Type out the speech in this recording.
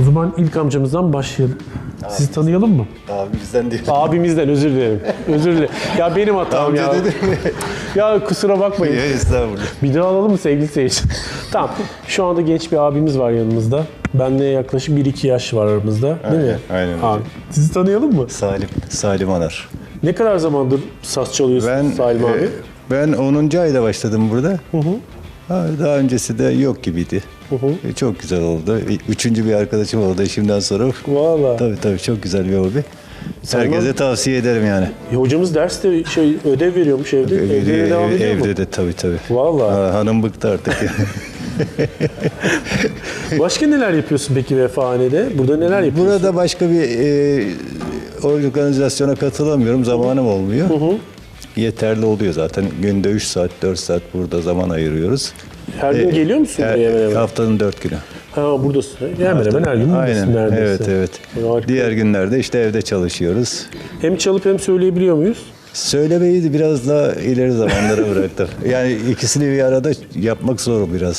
O zaman ilk amcamızdan başlayalım. Sizi tanıyalım mı? Abi bizden değil. Abimizden özür dilerim. Özür dilerim. Ya benim hatam Amca ya. dedim mi? Ya kusura bakmayın. Ya estağfurullah. Bir daha alalım mı sevgili seyirci? tamam. Şu anda genç bir abimiz var yanımızda. Benle yaklaşık 1-2 yaş var aramızda. Değil mi? aynen Abi. Sizi tanıyalım mı? Salim, Salim Anar. Ne kadar zamandır saz çalıyorsun Ben Salim abi? e, ben 10. ayda başladım burada. Ha, daha öncesi de yok gibiydi. E, çok güzel oldu. Üçüncü bir arkadaşım oldu işimden sonra. Valla. Tabii tabii çok güzel bir hobi. Herkese tavsiye ederim yani. E, hocamız derste şey ödev veriyormuş evde. Evde de devam Ev- ediyor mu? evde de tabii tabii. Valla. Ha, hanım bıktı artık. Başka neler yapıyorsun peki vefahanede? Burada neler yapıyorsun? Burada başka bir e, organizasyona katılamıyorum. Zamanım olmuyor. Yeterli oluyor zaten. Günde 3 saat, 4 saat burada zaman ayırıyoruz. Her gün E, geliyor musun her- buraya hemen hemen? Haftanın 4 günü. Ha buradasın. Hemen hemen her gün buradasın Aynen. neredeyse. Evet, evet. Harika. Diğer günlerde işte evde çalışıyoruz. Hem çalıp hem söyleyebiliyor muyuz? Söylemeyi de biraz daha ileri zamanlara bıraktım. Yani ikisini bir arada yapmak zor biraz.